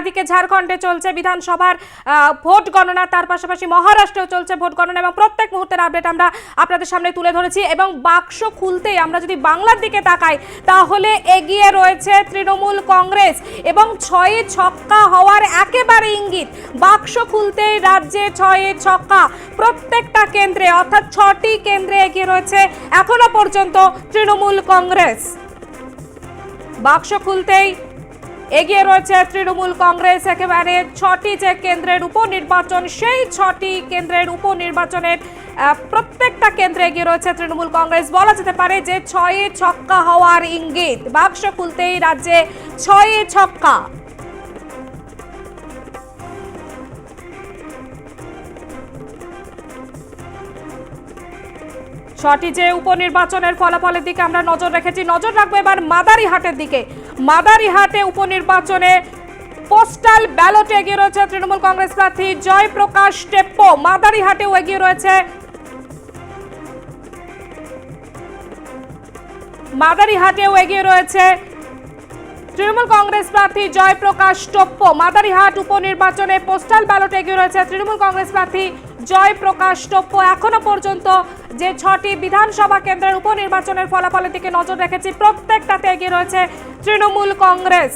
এদিকে ঝাড়খণ্ডে চলছে বিধানসভার ভোট গণনা, তার পাশাপাশি মহারাষ্ট্রেও চলছে ভোট গণনা এবং প্রত্যেক মুহূর্তের আপডেট আমরা আপনাদের সামনে তুলে ধরেছি এবং বাক্স খুলতেই আমরা যদি বাংলার দিকে তাকাই, তাহলে এগিয়ে রয়েছে তৃণমূল কংগ্রেস এবং ছয়ে ছক্কা হওয়ার একেবারে ইঙ্গিত। বাক্স খুলতেই রাজ্যে ছয়ে ছক্কা। প্রত্যেকটা কেন্দ্রে, অর্থাৎ ছটি কেন্দ্রে এগিয়ে রয়েছে এখনও পর্যন্ত তৃণমূল কংগ্রেস। বাক্স খুলতেই এগিয়ে রয়েছে তৃণমূল কংগ্রেস, একেবারে ছটি যে কেন্দ্রের উপনির্বাচন, সেই ছটি কেন্দ্রের উপনির্বাচনের প্রত্যেকটা কেন্দ্রে এগিয়ে রয়েছে তৃণমূল কংগ্রেস। বলা যেতে পারে যে ছয়ে ছক্কা হওয়ার ইঙ্গিত। বাক্স খুলতেই রাজ্যে ছয়ে ছক্কা। ছটি যে উপনির্বাচনের ফলাফলের দিকে আমরা নজর রেখেছি, নজর রাখব এবার মাদারিহাটের দিকে। মাদারিহাটে উপনির্বাচনে পোস্টাল ব্যালটে এগিয়ে রয়েছে তৃণমূল কংগ্রেস প্রার্থী জয়প্রকাশ টেপ্পো। মাদারিহাটেও এগিয়ে রয়েছে মাদারিহাটেও এগিয়ে রয়েছে তৃণমূল কংগ্রেস প্রার্থী জয়প্রকাশ টোপ্প। মাদারিহাট উপনির্বাচনে পোস্টাল ব্যালটে এগিয়ে রয়েছে তৃণমূল কংগ্রেস প্রার্থী জয়প্রকাশ টোপ্প। এখনও পর্যন্ত যে ছটি বিধানসভা কেন্দ্রের উপনির্বাচনের ফলাফলের দিকে নজর রেখেছি, প্রত্যেকটাতে এগিয়ে রয়েছে তৃণমূল কংগ্রেস।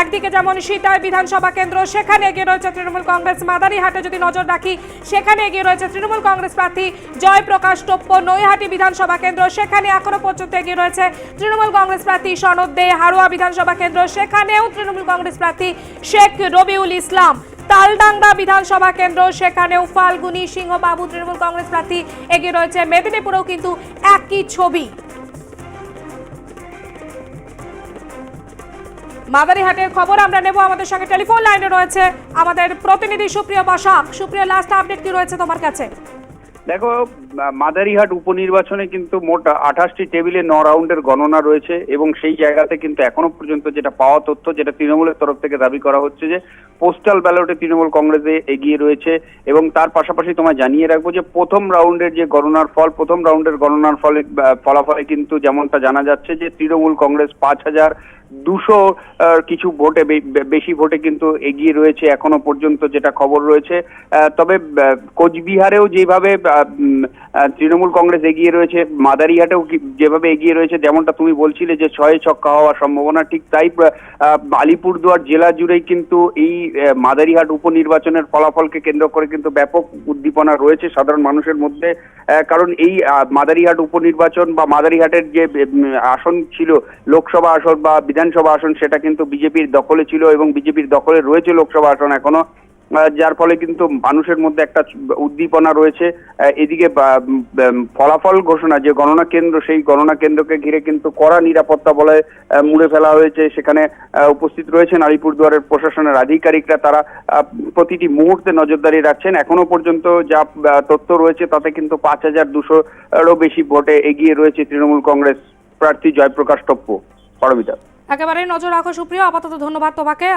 একদিকে যেমন সীতায় বিধানসভা কেন্দ্র, সেখানে এগিয়ে রয়েছে তৃণমূল কংগ্রেস। মাদারিহাটে যদি নজর রাখি, সেখানে এগিয়ে রয়েছে তৃণমূল কংগ্রেস প্রার্থী জয়প্রকাশ টোপ্প। নৈহাটি বিধানসভা কেন্দ্র, সেখানে এখনও পর্যন্ত এগিয়ে রয়েছে তৃণমূল কংগ্রেস প্রার্থী সনদ দে। হাড়োয়া বিধানসভা কেন্দ্র, সেখানেও তৃণমূল কংগ্রেস প্রার্থী শেখ রবিউল ইসলাম। তালডাঙ্গা বিধানসভা কেন্দ্র, সেখানেও ফাল্গুনি সিংহবাবু তৃণমূল কংগ্রেস প্রার্থী এগিয়ে রয়েছে। মেদিনীপুরেও কিন্তু একই ছবি। মাদারিহাটের খবর আমরা নেব। আমাদের সঙ্গে টেলিফোন লাইনে রয়েছে আমাদের প্রতিনিধি সুপ্রিয় বসাক। সুপ্রিয় লাস্ট আপডেট কি রয়েছে তোমার কাছে? দেখো মাদারিহাট উপনির্বাচনে কিন্তু মোট আঠাশটি টেবিলে ন রাউন্ডের গণনা রয়েছে এবং সেই জায়গাতে কিন্তু এখনও পর্যন্ত যেটা পাওয়া তথ্য, যেটা তৃণমূলের তরফ থেকে দাবি করা হচ্ছে যে পোস্টাল ব্যালটে তৃণমূল কংগ্রেসে এগিয়ে রয়েছে এবং তার পাশাপাশি তোমায় জানিয়ে রাখব যে, প্রথম রাউন্ডের যে গণনার ফল, প্রথম রাউন্ডের গণনার ফলে ফলাফলে কিন্তু যেমনটা জানা যাচ্ছে যে, তৃণমূল কংগ্রেস পাঁচ হাজার দুশো কিছু ভোটে বেশি ভোটে কিন্তু এগিয়ে রয়েছে এখনও পর্যন্ত যেটা খবর রয়েছে। তবে কোচবিহারেও যেভাবে তৃণমূল কংগ্রেস এগিয়ে রয়েছে, মাদারিহাটেও যেভাবে এগিয়ে রয়েছে, যেমনটা তুমি বলছিলে যে ছয়ে ছক্কা হওয়ার সম্ভাবনা, ঠিক তাই আলিপুরদুয়ার জেলা জুড়েই কিন্তু এই মাদারিহাট উপনির্বাচনের ফলাফলকে কেন্দ্র করে কিন্তু ব্যাপক উদ্দীপনা রয়েছে সাধারণ মানুষের মধ্যে। কারণ এই মাদারিহাট উপনির্বাচন বা মাদারিহাটের যে আসন ছিল, লোকসভা আসন বা বিধানসভা আসন, সেটা কিন্তু বিজেপির দখলে ছিল এবং বিজেপির দখলে রয়েছে লোকসভা আসন এখনও। যার ফলে কিন্তু মানুষের মধ্যে একটা উদ্দীপনা রয়েছে। এদিকে ফলাফল ঘোষণা, যে গণনা কেন্দ্র, সেই গণনা কেন্দ্রকে ঘিরে কিন্তু কড়া নিরাপত্তা বলে মুড়ে ফেলা হয়েছে। সেখানে উপস্থিত রয়েছেন আলিপুরদুয়ারের প্রশাসনের আধিকারিকরা। তারা প্রতিটি মুহূর্তে নজরদারি রাখছেন। এখনও পর্যন্ত যা তথ্য রয়েছে, তাতে কিন্তু পাঁচ হাজার দুশোরও বেশি ভোটে এগিয়ে রয়েছে তৃণমূল কংগ্রেস প্রার্থী জয়প্রকাশ টপ্প। পরমিতা। একেবারে নজর রাখো সুপ্রিয় আপাতত ধন্যবাদ তোমাকে।